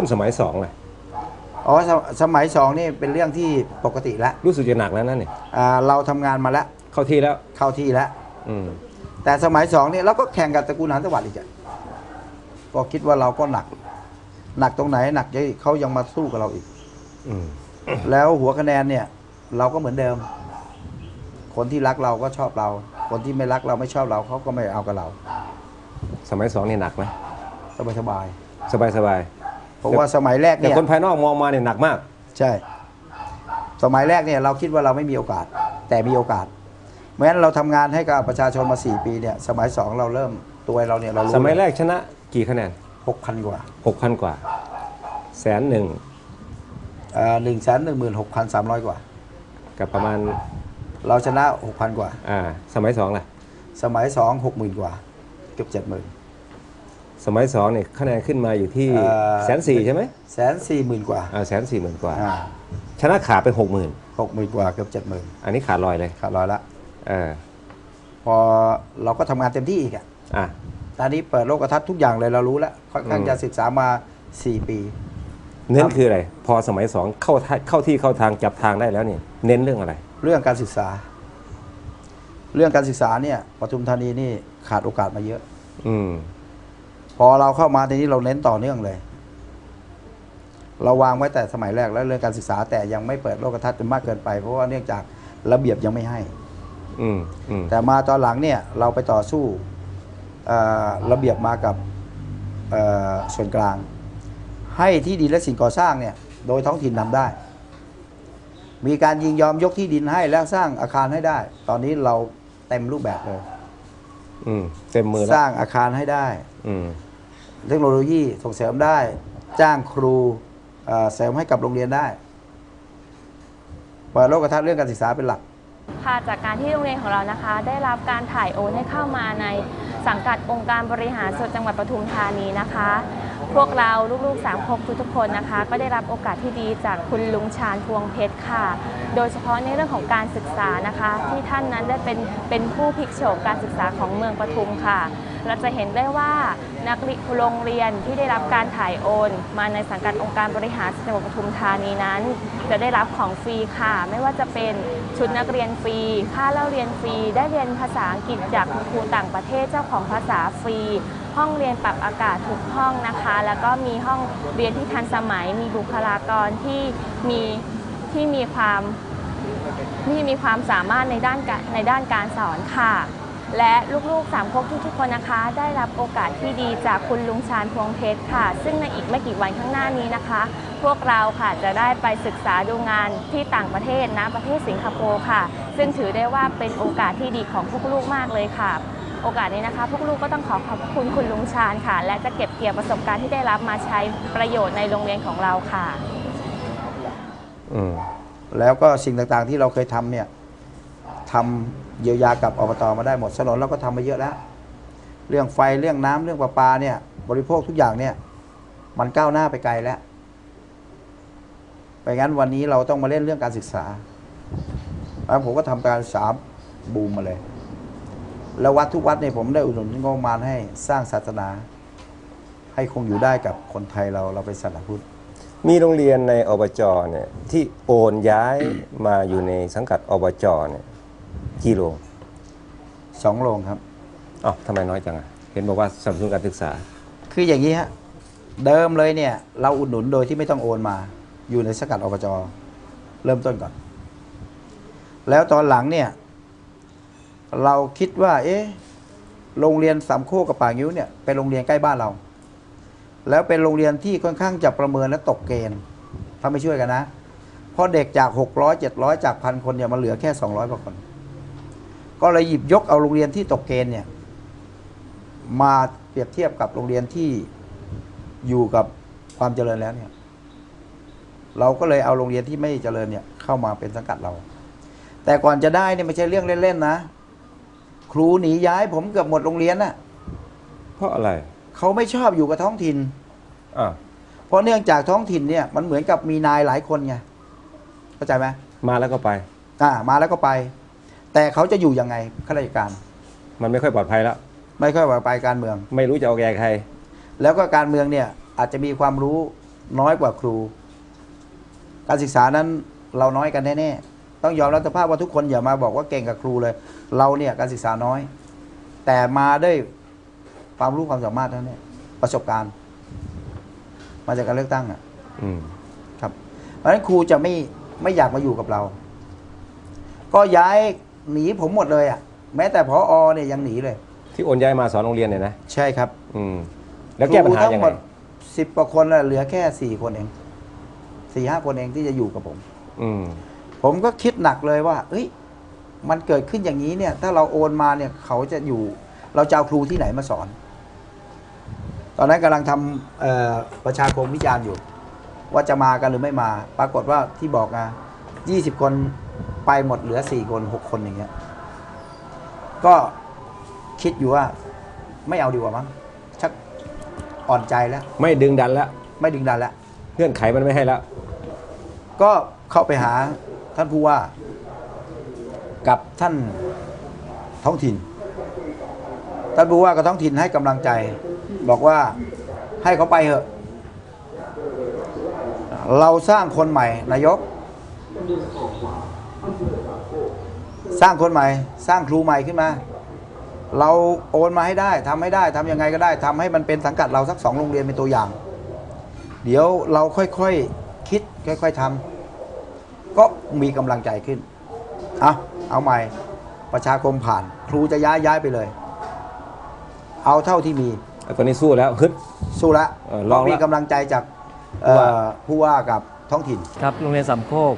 ขึ้นสมัยสองเลยอ๋อสสมัยสองนี่เป็นเรื่องที่ปกติแล้วรู้สึกจะหนักแล้วนั่นนี่อ่าเราทำงานมาแล้วเข้าที่แล้ว เข้าที่แล้วอืมแต่สมัยสองนี่เราก็แข่งกับตระกูลหานสวัสดิ์อีกอะก็คิดว่าเราก็หนัก หนักตรงไหนหนักที่เขายังมาสู้กับเราอีก อืมแล้วหัวคะแนนเนี่ย เราก็เหมือนเดิม คนที่รักเราก็ชอบเรา คนที่ไม่รักเราไม่ชอบเราเขาก็ไม่เอากับเรา สมัยสองนี่หนักไหมสบายสบายสบายสบายๆ เพราะว่าสมัยแรกแต่เนี่ยคนภายนอกมองมาเนี่ยหนักมาก ใช่ สมัยแรกเนี่ยเราคิดว่าเราไม่มีโอกาส แต่มีโอกาสเพราะฉะนั้นเราทำงานให้กับประชาชนมา 4 ปีเนี่ยสมัยสองเราเริ่มตัวเราเนี่ยเรารู้สมัยแรกชนะกี่คะแนน หกพันกว่าหกพันกว่าแสนหนึ่งหนึ่งแสนหนึ่งหมื่นหกพันสามร้อยกว่า กับประมาณเราชนะหกพันกว่า อ่าสมัยสองล่ะ สมัยสองหกหมื่นกว่า เกือบเจ็ดหมื่น สมัยสองเนี่ยคะแนนขึ้นมาอยู่ที่เอ่อ แสนสี่ใช่ไหมแสนสี่หมื่นกว่าอ่าแสนสี่หมื่นกว่าอ่า ชนะขาดไปหกหมื่นหกหมื่นกว่าเกือบเจ็ดหมื่นอันนี้ขาดลอยเลยขาดร้อยละ เออพอเราก็ทำงานเต็มที่อีกอะอะ ตอนนี้เปิดโลกทัศน์ทุกอย่างเลยเรารู้แล้วค่อนข้างอืม จะศึกษามา 4 ปี เน้ครันบคืออะไร พอสมัยสองเข้าท่าเข้าที่เข้าทางจับทางได้แล้วเนี่ยเน้นเรื่องอะไร เรื่องการศึกษา เรื่องการศึกษาเนี่ยปทุมธานีนี่ขาดโอกาสมาเยอะ อืม พอเราเข้ามาทีนี้เราเน้นต่อเนื่องเลย เราวางไว้แต่สมัยแรกแล้วเรื่องการศึกษาแต่ยังไม่เปิดโลกทัศน์จนมากเกินไป เพราะว่าเนื่องจากระเบียบยังไม่ให้อืมอืมแต่มาตอนหลังเนี่ยเราไปต่อสู้เอ่อระเบียบมากับเอ่อส่วนกลาง ให้ที่ดินและสิ่งก่อสร้างเนี่ย โดยท้องถิ่นนำได้ มีการยิงยอมยกที่ดินให้แล้วสร้างอาคารให้ได้ ตอนนี้เราเต็มรูปแบบเลยอืมเต็มมือสแล้วร้างอาคารให้ได้อืม เทคโนโลยีส่งเสริมได้ จ้างครูเสริมให้กับโรงเรียนได้เปิดโลกทัศน์เรื่องการศึกษาเป็นหลักค่ะจากการที่โรงเรียนของเรานะคะ ได้รับการถ่ายโอนให้เข้ามาในสังกัดองค์การบริหารส่วนจังหวัดปทุมธานีนะคะ พวกเราลูกๆสามครบทุกๆคนนะคะ ก็ได้รับโอกาสที่ดีจากคุณลุงชาญพวงเพชรค่ะ โดยเฉพาะในเรื่องของการศึกษานะคะ ที่ท่านนั้นได้เป็นเป็นผู้พลิกโฉมการศึกษาของเมืองปทุมค่ะ เราจะเห็นได้ว่านักเรียนโรงเรียนที่ได้รับการถ่ายโอน มาในสังกัดองค์การบริหารส่วนจังหวัดปทุมธานีนั้น จะได้รับของฟรีค่ะ ไม่ว่าจะเป็นชุดนักเรียนฟรี ค่าเล่าเรียนฟรี ได้เรียนภาษาอังกฤษจากคุณครูต่างประเทศเจ้าของภาษาฟรี ห้องเรียนปรับอากาศทุกห้องนะคะ แล้วก็มีห้องเรียนที่ทันสมัย มีบุคลากรที่มีที่มีความที่มีความสามารถในด้านในด้านการสอนค่ะ และลูกๆสามคกทุกๆคนนะคะ ได้รับโอกาสที่ดีจากคุณลุงชาญพวงเพชรค่ะ ซึ่งในอีกไม่กี่วันข้างหน้านี้นะคะ พวกเราค่ะจะได้ไปศึกษาดูงานที่ต่างประเทศนะประเทศสิงคโปร์ค่ะ ซึ่งถือได้ว่าเป็นโอกาสที่ดีของพวกลูกมากเลยค่ะ โอกาสนี้นะคะ พวกลูกก็ต้องขอขอบคุณคุณลุงชาญค่ะ และจะเก็บเกี่ยวประสบการณ์ที่ได้รับมาใช้ประโยชน์ในโรงเรียนของเราค่ะอืมแล้วก็สิ่งต่างๆที่เราเคยทำเนี่ยทำ เยียวยากับอบตมาได้หมดถนนเราก็ทำมาเยอะแล้ว เรื่องไฟเรื่องน้ำเรื่องประปาเนี่ย บริโภคทุกอย่างเนี่ย มันก้าวหน้าไปไกลแล้วไปงั้นวันนี้เราต้องมาเล่นเรื่องการศึกษาแล้วผมก็ทำการศึกษาบูมมาเลย แล้ววัดทุกวัดเนี่ยผมได้อุดหนุนงบประมาณให้สร้างศาสนา ให้คงอยู่ได้กับคนไทยเราเราเป็นศาสนาพุทธมีโรงเรียนในอบจเนี่ยที่โอนย้ายมาอยู่ในสังกัดอบจเนี่ย กี่โรงสองโรงครับ อ๋อทำไมน้อยจังอะ เห็นบอกว่าสนับสนุนการศึกษา คืออย่างนี้ฮะ เดิมเลยเนี่ย เราอุดหนุนโดยที่ไม่ต้องโอนมา อยู่ในสกัดอบจเริ่มต้นก่อน แล้วตอนหลังเนี่ย เราคิดว่า เอ๊ะโรงเรียนสามโคกกับป่างิ้วเนี่ยเป็นโรงเรียนใกล้บ้านเรา แล้วเป็นโรงเรียนที่ค่อนข้างจะประเมินและตกเกณฑ์ถ้าไม่ช่วยกันนะเพราะเด็กจาก600 700จากพันคนเนี่ยมันเหลือแค่ 200กว่าคน ก็เลยหยิบยกเอาโรงเรียนที่ตกเกณฑ์เนี่ย มาเปรียบเทียบกับโรงเรียนที่อยู่กับความเจริญแล้วเนี่ย เราก็เลยเอาโรงเรียนที่ไม่เจริญเนี่ย เข้ามาเป็นสังกัดเรา แต่ก่อนจะได้เนี่ยไม่ใช่เรื่องเล่นๆนะครูหนีย้ายผมเกือบหมดโรงเรียนน่ะ เพราะอะไรเขาไม่ชอบอยู่กับท้องถิ่นอ่าเพราะเนื่องจากท้องถิ่นเนี่ยมันเหมือนกับมีนายหลายคนไงเข้าใจไหมมาแล้วก็ไปอ่ามาแล้วก็ไป แต่เขาจะอยู่ยังไงข้าราชการ มันไม่ค่อยปลอดภัยแล้ว ไม่ค่อยว่าไปการเมือง ไม่รู้จะเอาแกใคร แล้วก็การเมืองเนี่ยอาจจะมีความรู้น้อยกว่าครู การศึกษานั้นเราน้อยกันแน่ๆต้องยอมรับสภาพว่าทุกคนอย่ามาบอกว่าเก่งกับครูเลย เราเนี่ยการศึกษาน้อย แต่มาด้วยความรู้ความสามารถเท่านั้นเองประสบการณ์ มาจากการเลือกตั้งอะอืมครับเพราะฉะนั้นครูจะไม่ไม่อยากมาอยู่กับเรา ก็ย้าย หนีผมหมดเลยอะ แม้แต่พออเนี่ยยังหนีเลย ที่โอนย้ายมาสอนโรงเรียนเนี่ยนะใช่ครับอืมแล้วแก้ปัญหาครูทั้ยังหมไงดสิบกว่าคนน่ะเหลือแค่สี่คนเองสี่ห้าคนเองที่จะอยู่กับผม อืมผมก็คิดหนักเลยว่า เอ้ย มันเกิดขึ้นอย่างนี้เนี่ย ถ้าเราโอนมาเนี่ย เขาจะอยู่ เราจะเอาครูที่ไหนมาสอน ตอนนั้นกำลังทำเอ่อประชาคมวิจารณ์อยู่ ว่าจะมากันหรือไม่มา ปรากฏว่าที่บอกนะยี่สิบคน ไปหมดเหลือสี่คนหกคนอย่างเงี้ย ก็คิดอยู่ว่า ไม่เอาดีกว่ามั้งชักอ่อนใจแล้ว ไม่ดึงดันแล้วไม่ดึงดันแล้ว เงื่อนไขมันไม่ให้แล้ว ก็เข้าไปหาท่านผู้ว่า กับท่านท้องถิ่น ท่านผู้ว่ากับท้องถิ่นให้กำลังใจ บอกว่าให้เขาไปเถอะ เราสร้างคนใหม่นายก สร้างคนใหม่ สร้างครูใหม่ขึ้นมา เราโอนมาให้ได้ทำให้ได้ทำยังไงก็ได้ทำให้มันเป็นสังกัดเราสักสองโรงเรียนเป็นตัวอย่าง เดี๋ยวเราค่อยๆคิดค่อย ๆทำก็มีกำลังใจขึ้นเอาเอาใหม่ประชาคมผ่าน ครูจะย้ายย้ายไปเลย เอาเท่าที่มีตอนนี้สู้แล้วฮึดสู้ละเออลองละมีกำลังใจจากเอ่อผู้ว่ากับท้องถิ่นครับโรงเรียนสามโคก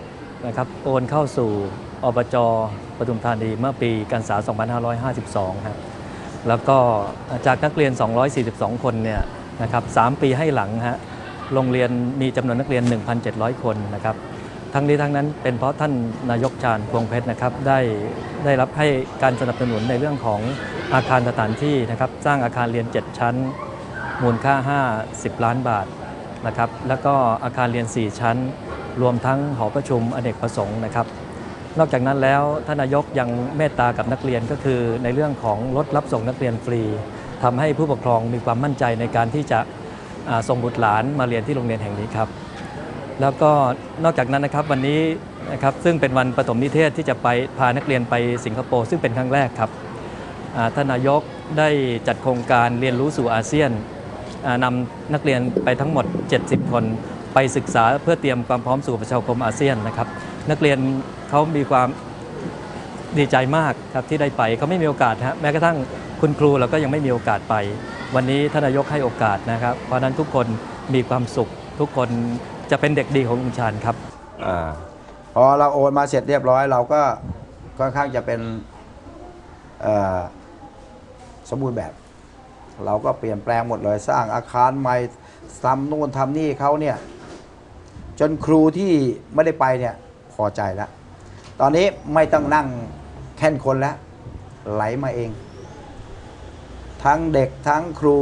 นะครับโอนเข้าสู่อบจปทุมธานีเมื่อปีการศึกษา 2552ครับแล้วก็จากนักเรียน 242 คนเนี่ยนะครับ3ปีให้หลังฮะโรงเรียนมีจำนวนนักเรียน 1,700 คนนะครับทั้งนี้ทั้งนั้นเป็นเพราะท่านนายกชาญพวงเพชรนะครับได้ได้รับให้การสนับสนุนในเรื่องของอาคารสถานที่นะครับสร้างอาคารเรียน 7 ชั้น มูลค่า 50 ล้านบาทนะครับแล้วก็อาคารเรียน 4 ชั้น รวมทั้งหอประชุมอเนกประสงค์นะครับ นอกจากนั้นแล้วท่านนายกยังเมตตากับนักเรียนก็คือ ในเรื่องของรถรับส่งนักเรียนฟรีทำให้ผู้ปกครองมีความมั่นใจในการที่จะส่งบุตรหลานมาเรียนที่โรงเรียนแห่งนี้ครับ แล้วก็นอกจากนั้นนะครับวันนี้นะครับซึ่งเป็นวันปฐมนิเทศที่จะไปพานักเรียนไปสิงคโปร์ซึ่งเป็นครั้งแรกครับท่านนายกได้จัดโครงการเรียนรู้สู่อาเซียนอ่านำนักเรียนไปทั้งหมด 70 คน ไปศึกษาเพื่อเตรียมความพร้อมสู่ประชาคมอาเซียนนะครับ นักเรียนเขามีความดีใจมากครับที่ได้ไปเขาไม่มีโอกาสฮะแม้กระทั่งคุณครูเราก็ยังไม่มีโอกาสไป วันนี้ท่านนายกให้โอกาสนะครับ เพราะนั้นทุกคนมีความสุข ทุกคนจะเป็นเด็กดีของลุงชาญครับอ่าพอเราโอนมาเสร็จเรียบร้อยเราก็ค่อนข้างจะเป็นสมบูรณ์แบบ เราก็เปลี่ยนแปลงหมดเลยสร้างอาคารใหม่ทำนู่นทำนี่เขาเนี่ย จนครูที่ไม่ได้ไปเนี่ยพอใจแล้ว ตอนนี้ไม่ต้องนั่งแค่นคนแล้ว ไหลมาเอง ทั้งเด็กทั้งครู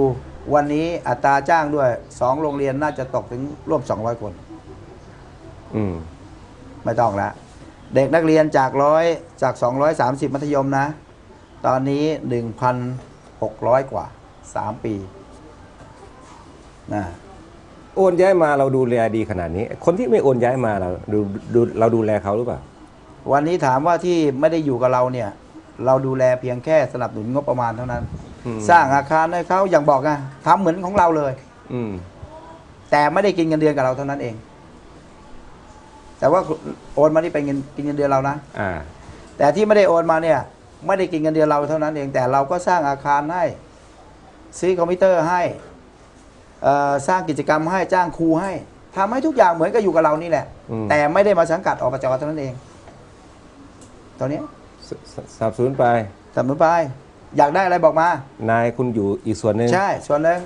วันนี้อัตราจ้างด้วยสองโรงเรียนน่าจะตกถึงร่วม200คน อืม ไม่ต้องละเด็กนักเรียนจากร้อยจาก230มัธยมนะ ตอนนี้1,600กว่า3ปีนะ โอนย้ายมาเราดูแลดีขนาดนี้ คนที่ไม่โอนย้ายมาเราดูดูเราดูแลเขาหรือเปล่า วันนี้ถามว่าที่ไม่ได้อยู่กับเราเนี่ย เราดูแลเพียงแค่สนับสนุนงบประมาณเท่านั้น อืม สร้างอาคารให้เขาอย่างบอกไงทำเหมือนของเราเลย อืม แต่ไม่ได้กินเงินเดือนกับเราเท่านั้นเอง แต่ว่าโอนมานี่เป็นเงินกินเงินเดือนเรานะ อ่า แต่ที่ไม่ได้โอนมาเนี่ย ไม่ได้กินเงินเดือนเราเท่านั้นเองแต่เราก็สร้างอาคารให้ ซื้อคอมพิวเตอร์ให้เอ่อ สร้างกิจกรรมให้จ้างครูให้ทำให้ทุกอย่างเหมือนกับอยู่กับเรานี่แหละอืมแต่ไม่ได้มาสังกัดอบจเท่านั้นเอง ตอนนี้สสสนับสนุนไปสำนุนไป อยากได้อะไรบอกมา นายคุณอยู่อีกส่วนหนึ่งใช่ ส่วนหนึ่ง